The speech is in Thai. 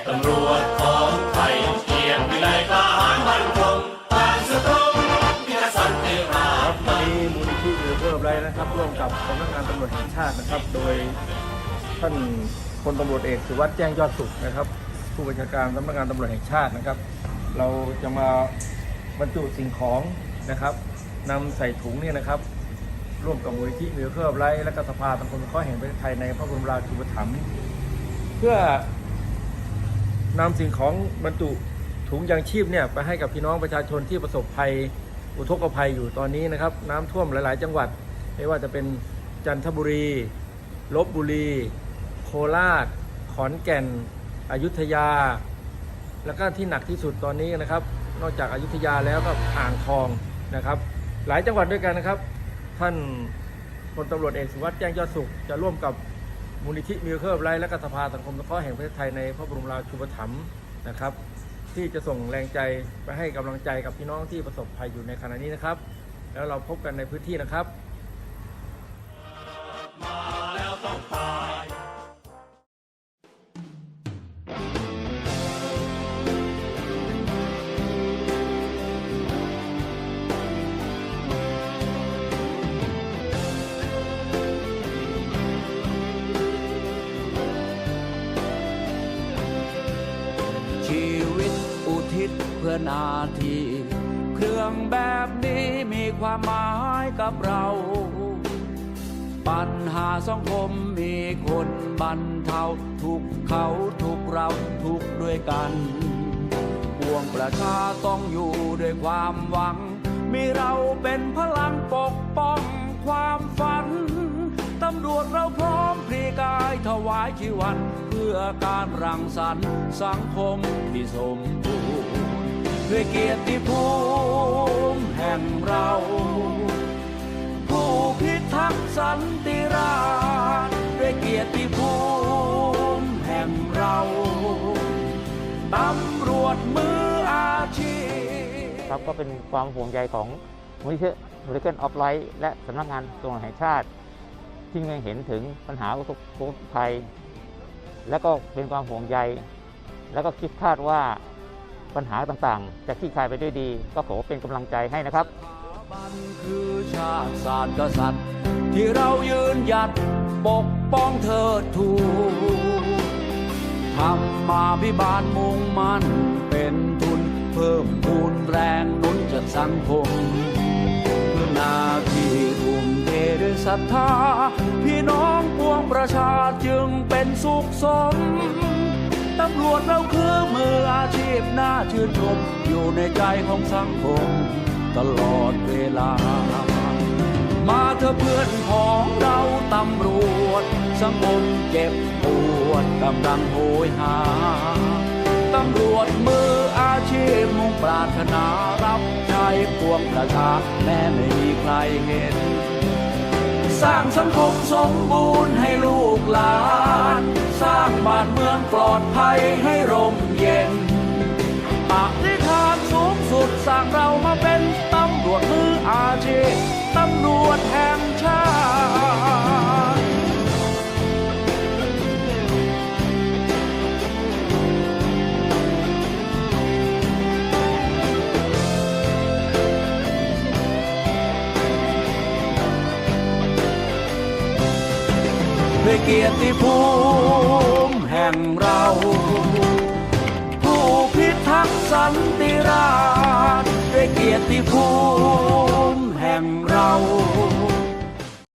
บตำรวจของไทยเกียรติวิไลทหารมันคงทางสตรงมีทักษ์สันติราษฎร์วันนี้มูลนิธิเรือเพิ่มไรนะครับร่วมกับสำนักงานตำรวจแห่งชาตินะครับ โดยท่านพลตำรวจเอกสุวัสด์แจ้งยอดสุขนะครับ ผู้บัญชาการสำนักงานตำรวจแห่งชาตินะครับ เราจะมาบรรจุสิ่งของนะครับนำใส่ถุงเนี่ยนะครับร่วมกับมูลนิธิมือเคอร์ไลท์และก็สภาสังคมข้อแห่งประเทศไทยในพระบรมราชูปถัมภ์เพื่อ นำสิ่งของบรรจุถุงยางชีพเนี่ยไปให้กับพี่น้องประชาชนที่ประสบภัยอุทกภัยอยู่ตอนนี้นะครับ น้ำท่วมหลาย ๆ จังหวัด ไม่ว่าจะเป็นจันทบุรีลบบุรี โคราช ขอนแก่น อยุธยา แล้วก็ที่หนักที่สุดตอนนี้นะครับ นอกจากอายุทยาแล้วก็อ่างทองนะครับ หลายจังหวัดด้วยกันนะครับ ท่านพลตำรวจเอกสุวัสด์แจ้งยอดสุขจะร่วมกับ มูลนิธิมิวเคิลไลท์และกสภาสังคมสงเคราะห์แห่งประเทศไทยในพระบรมราชูปถัมภ์นะครับ ที่จะส่งแรงใจไปให้กำลังใจกับพี่น้องที่ประสบภัยอยู่ในขณะนี้นะครับ แล้วเราพบกันในพื้นที่นะครับ ชีวิตอุทิศเพื่อนาที เครื่องแบบนี้มีความหมายกับเรา ปัญหาสังคมมีคนบรรเทาทุกเขาทุกเราทุกด้วยกันปวงประชาต้องอยู่ด้วยความหวัง มีเราเป็นพลังปกป้องความฝัน ตำรวจเราพร้อม ถวายชีวันเพื่อการรังสรรค์สังคมที่สมบูรณ์ด้วยเกียรติภูมิแห่งเรา ผู้พิทักษ์สันติราษฎร์ด้วยเกียรติภูมิแห่งเราตำรวจมืออาชีพครับก็เป็นความห่วงใยของมูลนิธิบริเกนออฟไลท์และสำนักงานตำรวจแห่งชาติ ที่ยังเห็นถึงปัญหาอุทกภัย และก็เป็นความห่วงใย แล้วก็คิดคาดว่าปัญหาต่างๆ จะคลี่คลายไปด้วยดี ก็ขอเป็นกำลังใจให้นะครับบันคือชาติศาสตร์กษัตริย์ ที่เรายืนหยัดปกป้องเธอทูทำมาพิบาลมุ่งมั่นเป็นทุน เพิ่มพูนแรงนุนจัดสังคม ศรัทธา พี่น้องปวงประชาจึงเป็นสุขสม ตำรวจเราคือมืออาชีพน่าชื่นชม อยู่ในใจของสังคมตลอดเวลา มาเถอะเพื่อนของเราตำรวจ สังคมเจ็บปวดกำลังโหยหา ตำรวจมืออาชีพมุ่งปรารถนารับใช้ปวงประชาแม้ไม่มีใครเห็น สร้างสังคมสมบูรณ์ให้ลูกหลาน สร้างบ้านเมืองปลอดภัยให้ร่มเย็นอธิษฐานสูงสุดสร้างเรามาเป็นตำรวจมืออาชีพ ด้วยเกียรติภูมิแห่งเรา ผู้พิทักษ์สันติราษด้วยเกียรติภูมิแห่งเรา